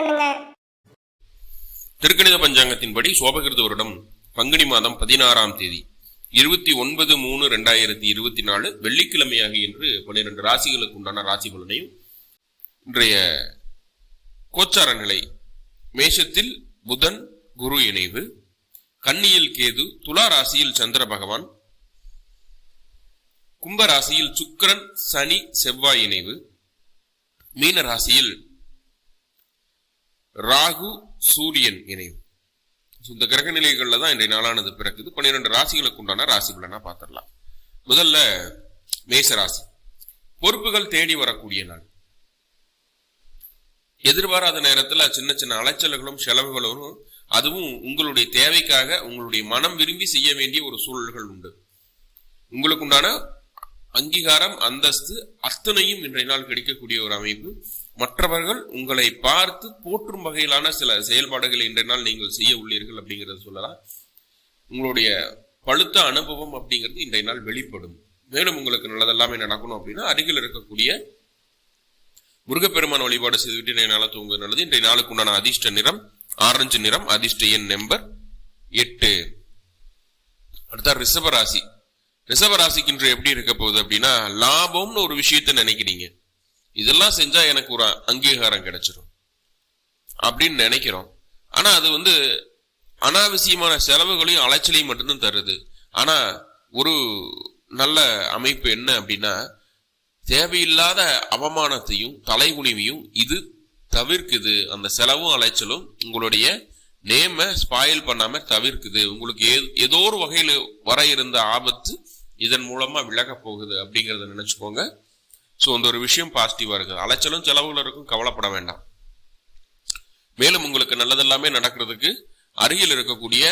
பண்ணுங்க. திருக்கணித பஞ்சாங்கத்தின்படி சோபகிருத வருடம் பங்குனி மாதம் பதினாறாம் தேதி இருபத்தி ஒன்பது மூணு ரெண்டாயிரத்தி இருபத்தி நாலு வெள்ளிக்கிழமையாக இன்று பன்னிரண்டு ராசிகளுக்கு உண்டான ராசி பலனையும் இன்றைய கோச்சார நிலை மேஷத்தில் புதன் குரு இணைவு கன்னியில் கேது துலா ராசியில் சந்திர பகவான் கும்ப ராசியில் சுக்கிரன் சனி செவ்வாய் இணைவு மீன ராசியில் ராகு சூரியன் இணைவு. இந்த கிரக நிலைகளில் தான் இன்றைய நாளானது பிறக்குது. பன்னிரெண்டு ராசிகளுக்கு உண்டான ராசி பலனா பார்த்துடலாம். முதல்ல மேச ராசி பொறுப்புகள் தேடி வரக்கூடிய நாள். எதிர்பாராத நேரத்தில் சின்ன சின்ன அலைச்சல்களும் செலவுகளும் அதுவும் உங்களுடைய தேவைக்காக உங்களுடைய மனம் விரும்பி செய்ய வேண்டிய ஒரு சூழல்கள் உண்டு. உங்களுக்கு உண்டான அங்கீகாரம் அந்தஸ்து அத்தனையும் இன்றைய நாள் கிடைக்கக்கூடிய ஒரு அமைப்பு. மற்றவர்கள் உங்களை பார்த்து போற்றும் வகையிலான சில செயல்பாடுகளை இன்றைய நாள் நீங்கள் செய்ய உள்ளீர்கள் அப்படிங்கறத சொல்லலாம். உங்களுடைய பழுத்த அனுபவம் அப்படிங்கிறது இன்றைய நாள் வெளிப்படும். மேலும் உங்களுக்கு நல்லதெல்லாமே நடக்கணும் அப்படின்னா அருகில் இருக்கக்கூடிய முருகப்பெருமான் வழிபாடு செய்துவிட்டு இன்றைய நாள தூங்குவது நல்லது. இன்றைய நாளுக்கு உண்டான அதிர்ஷ்ட நிறம் ஆரஞ்சு நிறம் அதிர்ஷ்ட எண் நம்பர் எட்டு. அடுத்த ரிஷபராசி. ரிஷபராசிக்கு இன்று எப்படி இருக்க போகுது அப்படின்னா லாபம்னு ஒரு விஷயத்த நினைக்கிறீங்க. இதெல்லாம் செஞ்சா எனக்கு ஒரு அங்கீகாரம் கிடைச்சிடும் அப்படின்னு நினைக்கிறோம். ஆனா அது வந்து அனாவசியமான செலவுகளையும் அலைச்சலையும் மட்டும்தான் தருது. ஆனா ஒரு நல்ல அமைப்பு என்ன அப்படின்னா தேவையில்லாத அவமானத்தையும் தலைகுனிவையும் இது தவிர்க்குது. அந்த செலவும் அலைச்சலும் உங்களுடைய நேம ஸ்பாயில் பண்ணாம தவிர்க்குது. உங்களுக்கு ஏதோ ஒரு வகையில் வர இருந்த ஆபத்து இதன் மூலமா விலக போகுது அப்படிங்கறத நினைச்சுக்கோங்க. ஸோ அந்த ஒரு விஷயம் பாசிட்டிவாக இருக்குது. அலைச்சலும் செலவுகளும் இருக்கும் கவலைப்பட வேண்டாம். மேலும் உங்களுக்கு நல்லதெல்லாமே நடக்கிறதுக்கு அருகில் இருக்கக்கூடிய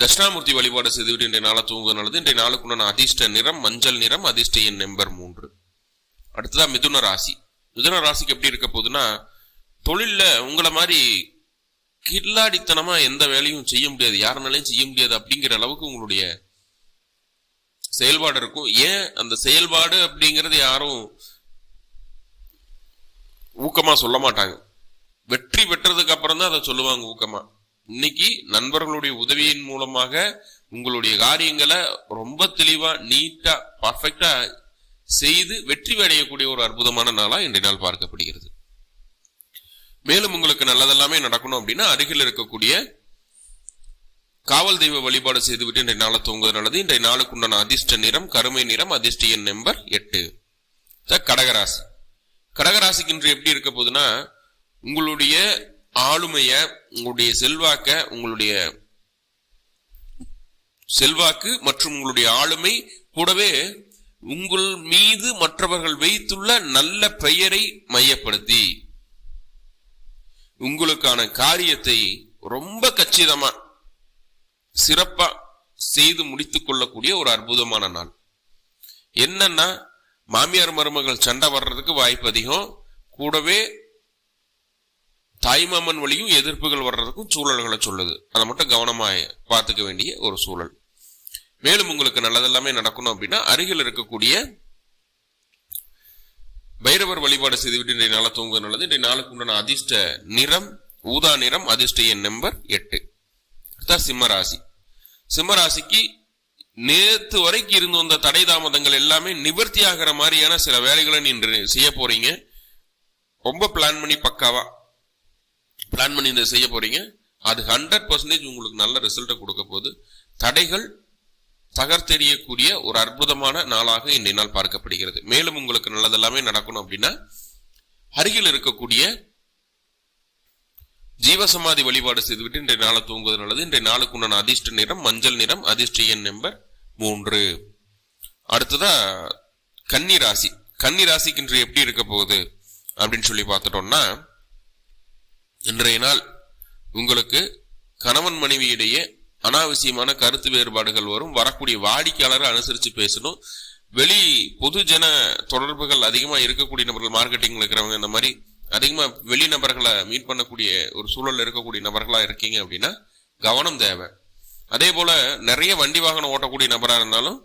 தட்சிணாமூர்த்தி வழிபாடு செய்துவிட்டு இன்றைய நாளை தூங்குவது நல்லது. இன்றைய நாளுக்குண்டான அதிர்ஷ்ட நிறம் மஞ்சள் நிறம் அதிர்ஷ்ட எண் நம்பர் மூன்று. அடுத்ததா மிதுன ராசி. மிதுன ராசிக்கு எப்படி இருக்க போகுதுன்னா தொழிலில் உங்களை மாதிரி கில்லாடித்தனமாக எந்த வேலையும் செய்ய முடியாது. யாருனாலையும் செய்ய முடியாது அப்படிங்கிற அளவுக்கு உங்களுடைய செயல்பாடு இருக்கும் ஏன் அந்த செயல்பாடு அப்படிங்கிறது யாரும் ஊக்கமாக சொல்ல மாட்டாங்க. வெற்றி பெற்றதுக்கு அப்புறம் தான் அதை சொல்லுவாங்க ஊக்கமாக இன்னைக்கு நண்பர்களுடைய உதவியின் மூலமாக உங்களுடைய காரியங்களை ரொம்ப தெளிவாக நீட்டாக பர்ஃபெக்டாக செய்து வெற்றி அடையக்கூடிய ஒரு அற்புதமான நாளாக இன்றைய நாள் பார்க்கப்படுகிறது. மேலும் உங்களுக்கு நல்லதெல்லாமே நடக்கணும் அப்படின்னா அருகில் இருக்கக்கூடிய காவல் தெய்வ வழிபாடு செய்துவிட்டு இன்றைய நாளை தூங்குவது நல்லது. இன்றைய நாளுக்கு உண்டான அதிர்ஷ்ட நிறம் கருமை நிறம் அதிர்ஷ்ட எண் நம்பர் எட்டு. த கடகராசி. கடகராசிக்கு இன்று எப்படி இருக்க போகுதுன்னா உங்களுடைய ஆளுமைய உங்களுடைய செல்வாக்க உங்களுடைய செல்வாக்கு மற்றும் உங்களுடைய ஆளுமை கூடவே உங்கள் மீது மற்றவர்கள் வைத்துள்ள நல்ல பெயரை மையப்படுத்தி உங்களுக்கான காரியத்தை ரொம்ப கச்சிதமா சிறப்பா செய்து முடித்து கொள்ளக்கூடிய ஒரு அற்புதமான நாள். என்னன்னா மாமியார் மருமகள் சண்டை வர்றதுக்கு வாய்ப்பு அதிகம். கூடவே தாய்மாமன் வழியும் எதிர்ப்புகள் வர்றதுக்கும் சூழல்களை சொல்லுது. அதை மட்டும் கவனமாக பார்த்துக்க வேண்டிய ஒரு சூழல். மேலும் உங்களுக்கு நல்லதெல்லாமே நடக்கணும் அப்படின்னா அருகில் இருக்கக்கூடிய பைரவர் வழிபாடு செய்துவிட்டு இன்றைய நாளை தூங்குவது நல்லது. இன்றைய நாளுக்கு உண்டான அதிர்ஷ்ட நிறம் ஊதா நிறம் அதிர்ஷ்ட எண் நம்பர் எட்டு. தான் சிம்மராசி சிம்மராசிக்கு நேத்து வரைக்கும் இருந்து வந்த தடை தாமதங்கள் எல்லாமே நிவர்த்தி ஆகிற மாதிரியான சில வேலைகளை நீங்க செய்ய போறீங்க. ரொம்ப பிளான் பண்ணி பக்காவா? பிளான் பண்ணி இதை செய்ய போறீங்க. அது ஹண்ட்ரட் பர்சன்டேஜ் உங்களுக்கு நல்ல ரிசல்ட்டை கொடுக்க போது தடைகள் தகர்த்தெறியக்கூடிய ஒரு அற்புதமான நாளாக இன்றைய நாள் பார்க்கப்படுகிறது. மேலும் உங்களுக்கு நல்லதெல்லாமே நடக்கணும் அப்படின்னா அருகில் இருக்கக்கூடிய ஜீவசமாதி வழிபாடு செய்துவிட்டு இன்றைய நாளை தூங்குவது நல்லது. இன்றைய நாளுக்கு உண்டான அதிர்ஷ்ட நிறம் மஞ்சள் நிறம் அதிர்ஷ்ட எண் நம்பர் மூன்று. அடுத்ததா கன்னி ராசி. கன்னி ராசிக்கு இன்று எப்படி இருக்க போகுது அப்படின்னு சொல்லி பார்த்துட்டோம்னா இன்றைய நாள் உங்களுக்கு கணவன் மனைவியிடையே அனாவசியமான கருத்து வேறுபாடுகள் வரும். வரக்கூடிய வாடிக்கையாளரை அனுசரித்து பேசணும். வெளி பொதுஜன தொடர்புகள் அதிகமாக இருக்கக்கூடிய நபர்கள் மார்க்கெட்டிங்கில் இருக்கிறவங்க இந்த மாதிரி அதிகமாக வெளி நபர்களை மீட் பண்ணக்கூடிய ஒரு சூழலில் இருக்கக்கூடிய நபர்களாக இருக்கீங்க அப்படின்னா கவனம் தேவை. அதே போல் நிறைய வண்டி வாகனம் ஓட்டக்கூடிய நபராக இருந்தாலும்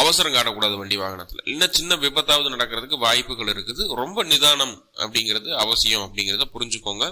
அவசரம் காட்டக்கூடாது வண்டி வாகனத்தில். இன்னும் சின்ன விபத்தாவது நடக்கிறதுக்கு வாய்ப்புகள் இருக்குது. ரொம்ப நிதானம் அப்படிங்கிறது அவசியம் அப்படிங்கிறத புரிஞ்சுக்கோங்க.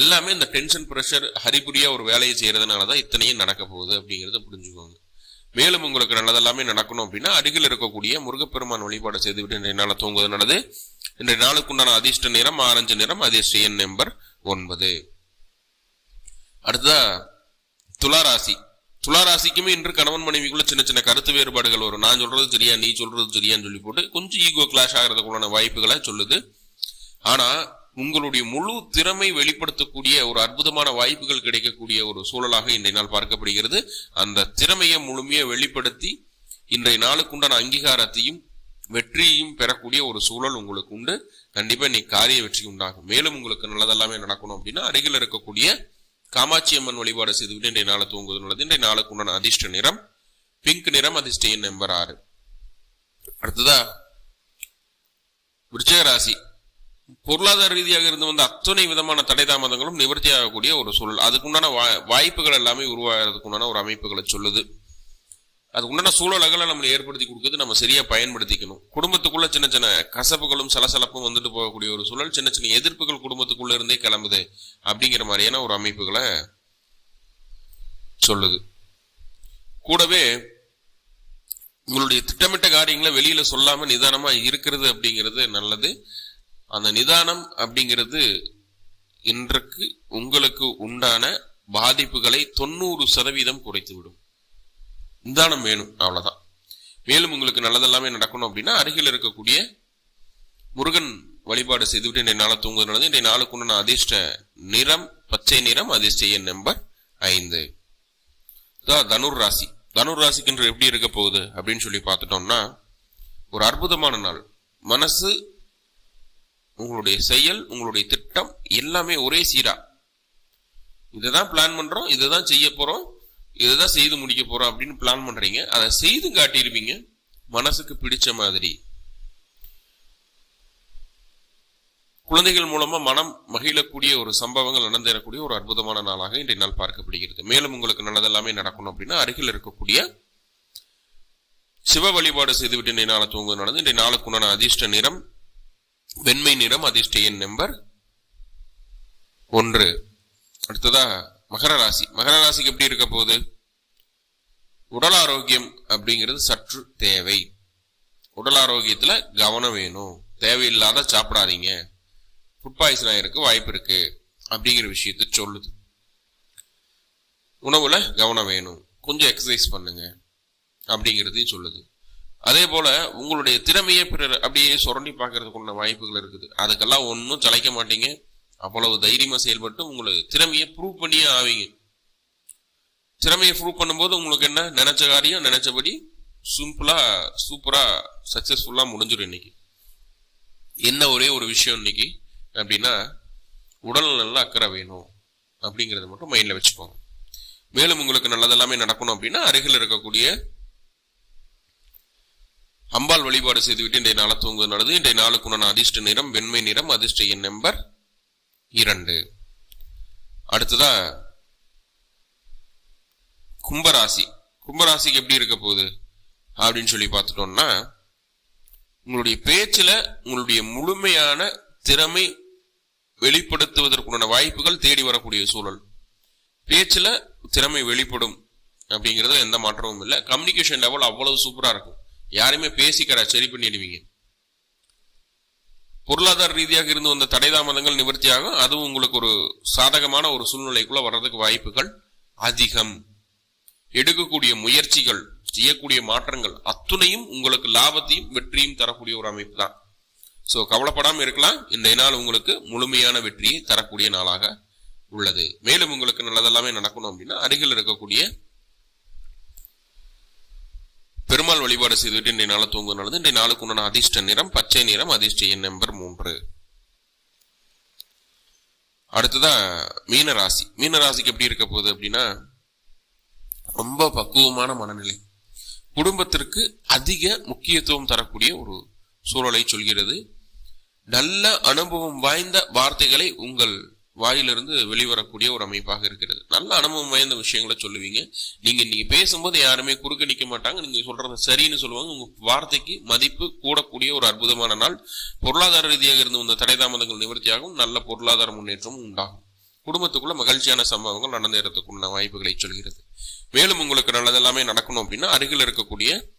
எல்லாமே இந்த டென்ஷன் ப்ரெஷர் ஹரிபுரியாக ஒரு வேலையை செய்கிறதுனால தான் இத்தனையும் நடக்க போகுது அப்படிங்கிறத புரிஞ்சுக்கோங்க. மேலும் உங்களுக்கு நல்லதெல்லாமே நடக்கணும் அப்படின்னா அருகில் இருக்கக்கூடிய முருகப்பெருமான் வழிபாடு செய்துவிட்டு என்னால் தூங்குவது நல்லது. இன்றைய நாளுக்குண்டான அதிர்ஷ்ட நிறம் ஆரஞ்சு நிறம் அதிர்ஷ்ட எண் நம்பர் ஒன்பது. அடுத்ததா துளாராசி. துளாராசிக்குமே இன்று கணவன் மனைவிக்குள்ள சின்ன சின்ன கருத்து வேறுபாடுகள் வரும். நான் சொல்றது சரியா நீ சொல்றது சரியான்னு சொல்லி போட்டு கொஞ்சம் ஈகோ கிளாஷ் ஆகிறதுக்குள்ளான வாய்ப்புகளை சொல்லுது. ஆனா உங்களுடைய முழு திறமை வெளிப்படுத்தக்கூடிய ஒரு அற்புதமான வாய்ப்புகள் கிடைக்கக்கூடிய ஒரு சூழலாக இன்றைய நாள் பார்க்கப்படுகிறது. அந்த திறமையை முழுமையை வெளிப்படுத்தி இன்றைய நாளுக்குண்டான அங்கீகாரத்தையும் வெற்றியும் பெறக்கூடிய ஒரு சூழல் உங்களுக்கு உண்டு. கண்டிப்பாக இன்னைக்கு காரிய வெற்றி உண்டாகும். மேலும் உங்களுக்கு நல்லதெல்லாமே நடக்கணும் அப்படின்னா அருகில் இருக்கக்கூடிய காமாட்சி அம்மன் வழிபாடு செய்துவிட்டு இன்றைய நாளை தூங்குவது நல்லது. இன்றைய நாளுக்கு உண்டான அதிர்ஷ்ட நிறம் பிங்க் நிறம் அதிர்ஷ்ட எண் நம்பர் ஆறு. அடுத்ததா விருச்சிக ராசி. பொருளாதார ரீதியாக இருந்து வந்த அத்தனை விதமான தடை தாமதங்களும் நிவர்த்தி ஆகக்கூடிய ஒரு சூழல். அதுக்குண்டான வா- வாய்ப்புகள் எல்லாமே உருவாகிறதுக்குண்டான ஒரு அமைப்புகளை சொல்லுது. அது உண்டான சூழலகளை நம்ம ஏற்படுத்தி கொடுக்குறது நம்ம சரியா பயன்படுத்திக்கணும். குடும்பத்துக்குள்ள சின்ன சின்ன கசப்புகளும் சலசலப்பும் வந்துட்டு போகக்கூடிய ஒரு சூழல் சின்ன சின்ன எதிர்ப்புகள் குடும்பத்துக்குள்ள இருந்தே கிளம்புது அப்படிங்கிற மாதிரியான ஒரு அமைப்புகளை சொல்லுது. கூடவே உங்களுடைய திட்டமிட்ட காரியங்களை வெளியில சொல்லாம நிதானமா இருக்கிறது அப்படிங்கிறது நல்லது. அந்த நிதானம் அப்படிங்கிறது இன்றைக்கு உங்களுக்கு உண்டான பாதிப்புகளை தொண்ணூறு சதவீதம் குறைத்து விடும் நிதானம் வேணும் அவ்வளோதான் மேலும் உங்களுக்கு நல்லதெல்லாமே நடக்கணும் அப்படின்னா அருகில் இருக்கக்கூடிய முருகன் வழிபாடு செய்துவிட்டு இன்றைய நாளை தூங்குவதுனால என்னை இன்றைய நாளுக்கு உண்டான அதிர்ஷ்ட நிறம் பச்சை நிறம் அதிர்ஷ்ட எண் நம்பர் ஐந்து. தனுர் ராசி. தனுர் ராசிக்குன்று எப்படி இருக்க போகுது அப்படின்னு சொல்லி பார்த்துட்டோம்னா ஒரு அற்புதமான நாள். மனசு உங்களுடைய செயல் உங்களுடைய திட்டம் எல்லாமே ஒரே சீரா. இதுதான் பிளான் பண்றோம் இதுதான் செய்ய போறோம். இதுதான் செய்து முடிக்க போறோம் அப்படின்னு பிளான் பண்றீங்க. அதை செய்து காட்டியிருப்பீங்க. மனசுக்கு பிடிச்ச மாதிரி. குழந்தைகள் மூலமா மனம் மகிழக்கூடிய ஒரு சம்பவங்கள் நடந்தேறக்கூடிய ஒரு அற்புதமான நாளாக இன்றைய நாள் பார்க்கப்படுகிறது. மேலும் உங்களுக்கு நல்லதெல்லாமே நடக்கணும் அப்படின்னா அருகில் இருக்கக்கூடிய சிவ வழிபாடு செய்துவிட்டு இன்றைய நாளை தூங்குவது நடந்து இன்றைய நாளுக்குண்டான அதிர்ஷ்ட நிறம் வெண்மை நிறம் அதிர்ஷ்ட எண் நம்பர் ஒன்று. அடுத்ததா மகர ராசி. மகர ராசிக்கு எப்படி இருக்க போகுது? உடல் ஆரோக்கியம் அப்படிங்கிறது சற்று தேவை. உடல் ஆரோக்கியத்தில் கவனம் வேணும். தேவையில்லாத சாப்பிடாதீங்க. ஃபுட் பாய்சன் ஆகிருக்கு வாய்ப்பு இருக்கு அப்படிங்கிற விஷயத்த சொல்லுது. உணவுல கவனம் வேணும். கொஞ்சம் எக்ஸசைஸ் பண்ணுங்க அப்படிங்கிறதையும் சொல்லுது. அதே போல உங்களுடைய திறமையை பிறர் அப்படியே சுரண்டி பார்க்கறதுக்குள்ள வாய்ப்புகள் இருக்குது. அதுக்கெல்லாம் ஒன்றும் சளைக்க மாட்டீங்க. அவ்வளவு தைரியமாக செயல்பட்டு உங்களுக்கு திறமையை ப்ரூவ் பண்ணியே ஆவீங்க. திறமையை ப்ரூவ் பண்ணும்போது உங்களுக்கு என்ன? நினைச்ச காரியம் நினைச்சபடி சிம்பிளாக சூப்பராக சக்ஸஸ்ஃபுல்லாக முடிஞ்சிடும் இன்னைக்கு. என்ன ஒரே ஒரு விஷயம் இன்னைக்கு? அப்படின்னா உடல் நல்ல அக்கறை வேணும் அப்படிங்கிறத மட்டும் மைண்டில் வச்சுக்கோங்க. மேலும் உங்களுக்கு நல்லதெல்லாமே நடக்கணும் அப்படின்னா அருகில் இருக்கக்கூடிய அம்பாள் வழிபாடு செய்துவிட்டு இன்றைய நாளை தூங்குவது நல்லது. இன்றைய நாளுக்குண்டான அதிர்ஷ்ட நிறம் வெண்மை நிறம் அதிர்ஷ்ட எண் நம்பர் இரண்டு. அடுத்ததா கும்பராசி. கும்பராசிக்கு எப்படி இருக்க போகுது? அப்படின்னு சொல்லி பார்த்துட்டோம்னா உங்களுடைய பேச்சில் உங்களுடைய முழுமையான திறமை வெளிப்படுத்துவதற்குண்டான வாய்ப்புகள் தேடி வரக்கூடிய சூழல். பேச்சில் திறமை வெளிப்படும் அப்படிங்கிறது எந்த மாற்றமும் இல்லை. கம்யூனிகேஷன் லெவல் அவ்வளவு சூப்பராக இருக்கும். யாரையுமே பேசிக்கிற சரி பண்ணிடுவீங்க. பொருளாதார ரீதியாக இருந்து வந்த தடை தாமதங்கள் நிவர்த்தியாகும். அதுவும் உங்களுக்கு ஒரு சாதகமான ஒரு சூழ்நிலைக்குள்ள வர்றதுக்கு வாய்ப்புகள் அதிகம். எடுக்கக்கூடிய முயற்சிகள் செய்யக்கூடிய மாற்றங்கள் அத்துணையும் உங்களுக்கு லாபத்தையும் வெற்றியும் தரக்கூடிய ஒரு அமைப்பு தான். ஸோ கவலைப்படாமல் இருக்கலாம். இந்த நாள் உங்களுக்கு முழுமையான வெற்றியை தரக்கூடிய நாளாக உள்ளது. மேலும் உங்களுக்கு நல்லதெல்லாமே நடக்கணும் அப்படின்னா அருகில் இருக்கக்கூடிய பெருமாள் வழிபாடு செய்துவிட்டு இன்றைய நாளை தூங்குவது நல்லது இன்றைய நாளுக்கு உண்டான அதிர்ஷ்ட நிறம் பச்சை நிறம் அதிர்ஷ்ட எண் நம்பர் மூன்று. அடுத்ததா மீனராசி. மீனராசிக்கு எப்படி இருக்க போகுது அப்படின்னா ரொம்ப பக்குவமான மனநிலை. குடும்பத்திற்கு அதிக முக்கியத்துவம் தரக்கூடிய ஒரு சூழலை சொல்கிறது. நல்ல அனுபவம் வாய்ந்த வார்த்தைகளை உங்கள் வாயிலிருந்து வெளிவரக்கூடிய ஒரு அமைப்பாக இருக்கிறது. நல்ல அனுபவம் வாய்ந்த விஷயங்களை சொல்லுவீங்க. நீங்க நீங்க பேசும்போது யாருமே குறுக்க நிக்க மாட்டாங்க. நீங்க சொல்றது சரின்னு சொல்லுவாங்க. உங்க வார்த்தைக்கு மதிப்பு கூடக்கூடிய ஒரு அற்புதமான நாள். பொருளாதார ரீதியாக இருந்து வந்த தடைதாமதங்கள் நிவர்த்தியாகவும் நல்ல பொருளாதார முன்னேற்றமும் உண்டாகும். குடும்பத்துக்குள்ள மகிழ்ச்சியான சம்பவங்கள் நடந்தேறதுக்குள்ள வாய்ப்புகளை சொல்கிறது. மேலும் உங்களுக்கு நல்லதெல்லாமே நடக்கணும் அப்படின்னா அருகில் இருக்கக்கூடிய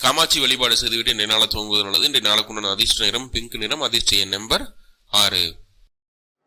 காமாட்சி வழிபாடு செய்துவிட்டு இன்றைய நாளை துவங்குவது நல்லது. இன்றைய நாளுக்குண்டான அதிர்ஷ்ட நிறம் பிங்க் நிறம் அதிர்ஷ்ட நம்பர் ஆறு.